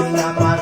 আমার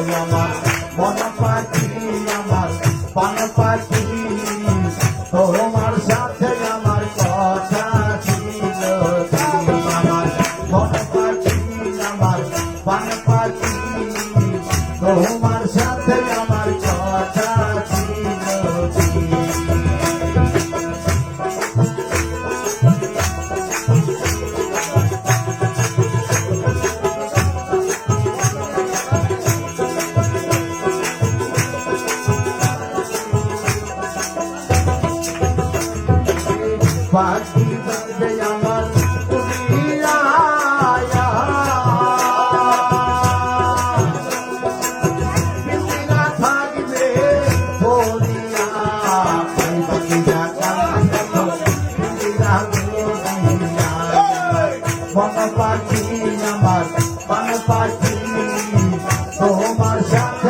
আমার, মন পাখি আমার, পান পাখি তোমার সাথে আমার কথা ছিল আমার মন পাখি আমার, পান পাখি তোমার সাথে আমার পাখি আমার পাই পাখিরা কান্দে দেখো